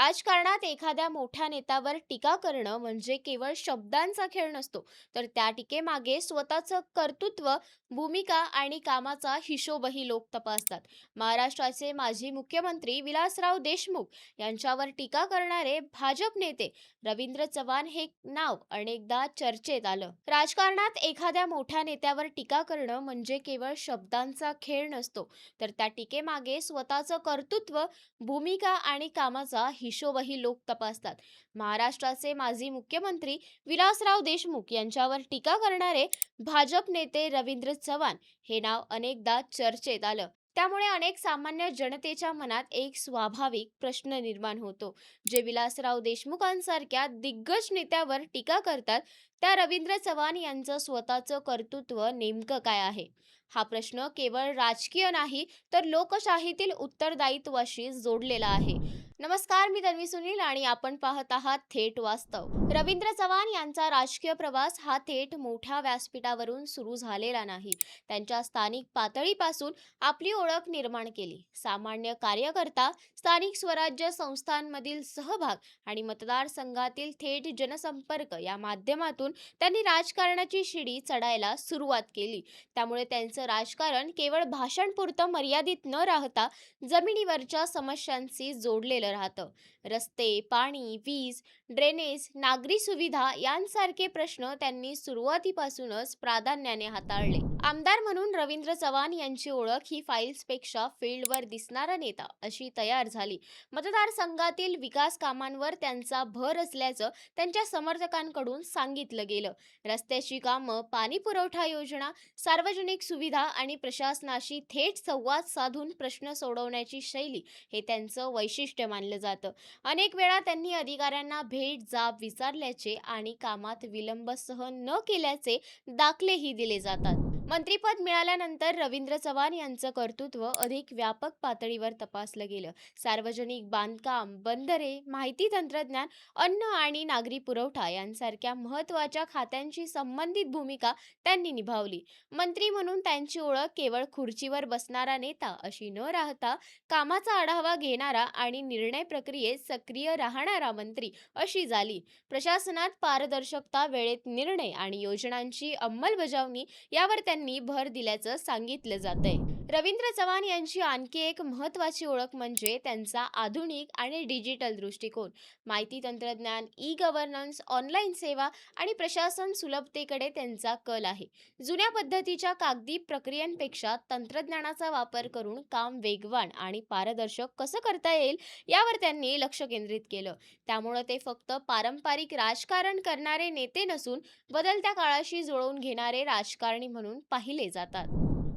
राजकारणात एखाद्या मोठ्या नेत्यावर टीका करणं म्हणजे केवळ शब्दांचा खेळ नसतो. तर त्या टीकेमागे स्वतःचं कर्तृत्व भूमिका आणि कामाचा हिशोबही लोक तपासतात. महाराष्ट्राचे माजी मुख्यमंत्री विलासराव देशमुख यांच्यावर टीका करणारे भाजप नेते रवींद्र चव्हाण हे नाव अनेकदा चर्चेत आलं. राजकारणात एखाद्या मोठ्या नेत्यावर टीका करणं म्हणजे केवळ शब्दांचा खेळ नसतो. तर त्या टीकेमागे स्वतःचं कर्तृत्व भूमिका आणि कामाचा हिशोबही लोक तपासतात. महाराष्ट्राचे माजी मुख्यमंत्री विलासराव देशमुख यांच्यावर टीका करणारे भाजप नेते रवींद्र चव्हाण हे नाव अनेकदा चर्चेत आलं. त्यामुळे अनेक सामान्य जनतेच्या मनात एक स्वाभाविक प्रश्न निर्माण होतो. जे विलासराव देशमुखांसारख्या दिग्गज नेत्यावर टीका करतात त्या रवींद्र चव्हाण यांचं स्वतःचं कर्तृत्व नेमकं काय आहे? हा प्रश्न केवळ राजकीय नाही तर लोकशाहीतील उत्तरदायित्वाशी जोडलेला आहे. नमस्कार मी तन्वी सुनील आणि आपण पाहत आहात थेट वास्तव. रवींद्र चव्हाण यांचा राजकीय प्रवास हा थेट मोठ्या व्यासपीठावरून सुरू झालेला नाही. त्यांच्या स्थानिक पातळीपासून आपली ओळख निर्माण केली. सामान्य कार्यकर्ता स्थानिक स्वराज्य संस्थांमधील सहभाग आणि मतदारसंघातील थेट जनसंपर्क या माध्यमातून त्यांनी राजकारणाची शिडी चढायला सुरुवात केली. त्यामुळे त्यांचं राजकारण केवळ भाषणपुरतं मर्यादित न राहता जमिनीवरच्या समस्यांशी जोडलेलं राहतं. रस्ते पाणी वीज ड्रेनेज नागरी सुविधा यांसारखे प्रश्न त्यांनी सुरुवातीपासूनच प्राधान्याने हाताळले. आमदार म्हणून रवींद्र चव्हाण यांची ओळख ही फाईल्सपेक्षा फील्डवर दिसणारा नेता अशी तयार झाली. मतदारसंघातील विकास कामांवर त्यांचा भर असल्याचं त्यांच्या समर्थकांकडून सांगितलं गेलं. रस्त्याची कामं पाणी पुरवठा योजना सार्वजनिक सुविधा आणि प्रशासनाशी थेट संवाद साधून प्रश्न सोडवण्याची शैली हे त्यांचं वैशिष्ट्य मान मानलं जातं. अनेक वेळा त्यांनी अधिकाऱ्यांना भेट जाब विचारल्याचे आणि कामात विलंब सहन न केल्याचे दाखलेही दिले जातात. मंत्रीपद मिळाल्यानंतर रवींद्र चव्हाण यांचं कर्तृत्व अधिक व्यापक पातळीवर तपासलं गेलं. सार्वजनिक बांधकाम बंदरे माहिती तंत्रज्ञान अन्न आणि नागरी पुरवठा यांसारख्या महत्त्वाच्या खात्यांशी संबंधित भूमिका त्यांनी निभावली. मंत्री म्हणून त्यांची ओळख केवळ खुर्चीवर बसणारा नेता अशी न राहता कामाचा आढावा घेणारा आणि निर्णय प्रक्रियेत सक्रिय राहणारा मंत्री अशी झाली. प्रशासनात पारदर्शकता वेळेत निर्णय आणि योजनांची अंमलबजावणी यावर त्यांनी भर दिल्याचं सांगितलं जातंय. रवींद्र चव्हाण यांची आणखी एक महत्त्वाची ओळख म्हणजे त्यांचा आधुनिक आणि डिजिटल दृष्टिकोन. माहिती तंत्रज्ञान ई गव्हर्नन्स ऑनलाईन सेवा आणि प्रशासन सुलभतेकडे त्यांचा कल आहे. जुन्या पद्धतीच्या कागदी प्रक्रियांपेक्षा तंत्रज्ञानाचा वापर करून काम वेगवान आणि पारदर्शक कसं करता येईल यावर त्यांनी लक्ष केंद्रित केलं. त्यामुळं ते फक्त पारंपरिक राजकारण करणारे नेते नसून बदलत्या काळाशी जुळवून घेणारे राजकारणी म्हणून पाहिले जातात.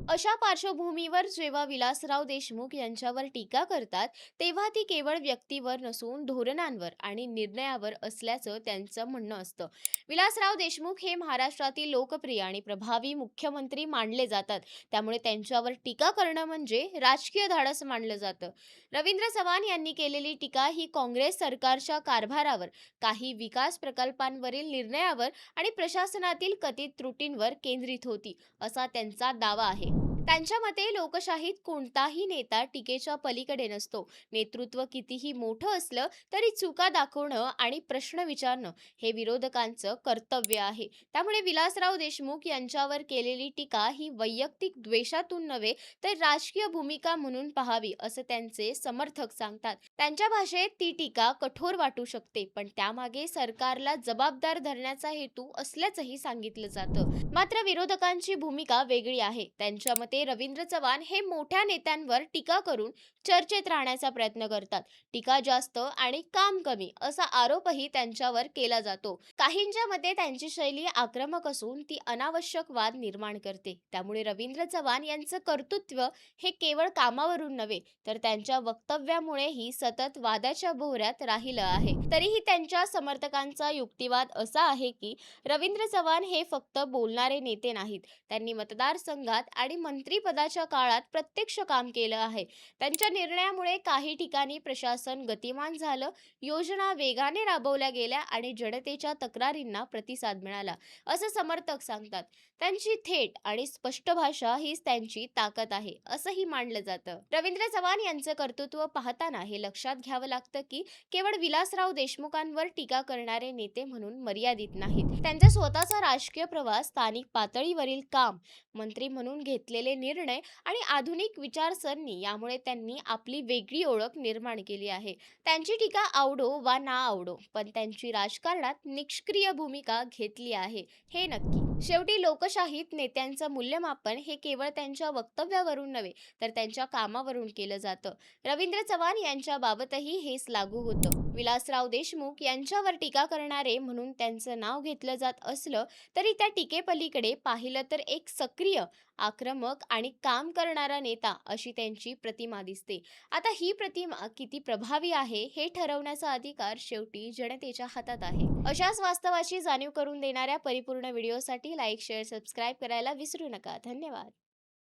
अशा पार्श्वभूमीवर जेव्हा विलासराव देशमुख यांच्यावर टीका करतात तेव्हा ती केवळ व्यक्तीवर नसून धोरणांवर आणि निर्णयावर असल्याचं त्यांचं म्हणणं असतं. विलासराव देशमुख हे महाराष्ट्रातील लोकप्रिय आणि प्रभावी मुख्यमंत्री मानले जातात. त्यामुळे त्यांच्यावर टीका करणं म्हणजे राजकीय धाडस मानलं जातं. रवींद्र चव्हाण यांनी केलेली टीका ही काँग्रेस सरकारच्या कारभारावर काही विकास प्रकल्पांवरील निर्णयावर आणि प्रशासनातील कथित त्रुटींवर केंद्रित होती असा त्यांचा दावा आहे. त्यांच्या मते लोकशाहीत कोणताही नेता टीकेच्या पलीकडे नसतो. नेतृत्व कितीही मोठं असलं तरी चुका दाखवणं आणि प्रश्न विचारणं हे विरोधकांचं कर्तव्य आहे. त्यामुळे विलासराव देशमुख यांच्यावर केलेली टीका ही वैयक्तिक द्वेषातून नव्हे तर राजकीय भूमिका म्हणून पाहावी असं त्यांचे समर्थक सांगतात. त्यांच्या भाषेत ती टीका कठोर वाटू शकते पण त्यामागे सरकारला जबाबदार धरण्याचा हेतू असल्याचंही सांगितलं जातं. मात्र विरोधकांची भूमिका वेगळी आहे. त्यांच्या मते रवींद्र चव्हाण हे मोठ्या नेत्यांवर टीका करून चर्चेत राहण्याचा प्रयत्न करतात. टीका जास्त आणि काम कमी असा आरोपही त्यांच्यावर केला जातो. काहींच्या मते त्यांची शैली आक्रमक असून ती अनावश्यक वाद निर्माण करते. त्यामुळे रवींद्र चव्हाण यांचं कर्तृत्व हे केवळ कामावरून नव्हे तर त्यांच्या वक्तव्यामुळेही सतत वादाच्या भोवऱ्यात राहिलं आहे. तरीही त्यांच्या समर्थकांचा युक्तिवाद असा आहे की रवींद्र चव्हाण हे फक्त बोलणारे नेते नाहीत. त्यांनी मतदारसंघात आणि मंत्री मंत्रीपदाच्या काळात प्रत्यक्ष काम केलं आहे. त्यांच्या निर्णयामुळे काही ठिकाणी प्रशासन गतिमान झालं योजना वेगाने राबवल्या गेल्या आणि जनतेच्या तक्रारींना प्रतिसाद मिळाला असं समर्थक सांगतात. त्यांची थेट आणि स्पष्ट भाषा हीच त्यांची ताकद आहे असंही मानलं जातं. रवींद्र चव्हाण यांचं कर्तृत्व पाहताना हे लक्षात घ्यावं लागतं की केवळ विलासराव देशमुखांवर टीका करणारे नेते म्हणून मर्यादित नाहीत. त्यांचा स्वतःचा राजकीय प्रवास स्थानिक पातळीवरील काम मंत्री म्हणून घेतलेले निर्णय आणि आधुनिक विचारसरणी यामुळे त्यांनी आपली वेगळी ओळख निर्माण केली आहे. त्यांची टीका आवडो वा ना आवडो पण त्यांची राजकारणात निष्क्रिय भूमिका घेतली आहे हे नक्की. शेवटी लोकशाहीत नेत्यांचं मूल्यमापन हे केवळ त्यांच्या वक्तव्यावरून नव्हे तर त्यांच्या कामावरून केलं जातं. रवींद्र चव्हाण यांच्या बाबतही हेच लागू होतं. विलासराव देशमुख यांच्यावर टीका करणारे म्हणून त्यांचं नाव घेतलं जात असलं तरी त्या टीकेपलीकडे पाहिलं तर एक सक्रिय आक्रमक आणि काम करणारा नेता अशी त्यांची प्रतिमा दिसते. आता ही प्रतिमा किती प्रभावी आहे हे ठरवण्याचा अधिकार शेवटी जनतेच्या हातात आहे. अशाच वास्तवाची जाणीव करून देणाऱ्या परिपूर्ण व्हिडिओसाठी लाईक शेअर सबस्क्राईब करायला विसरू नका. धन्यवाद.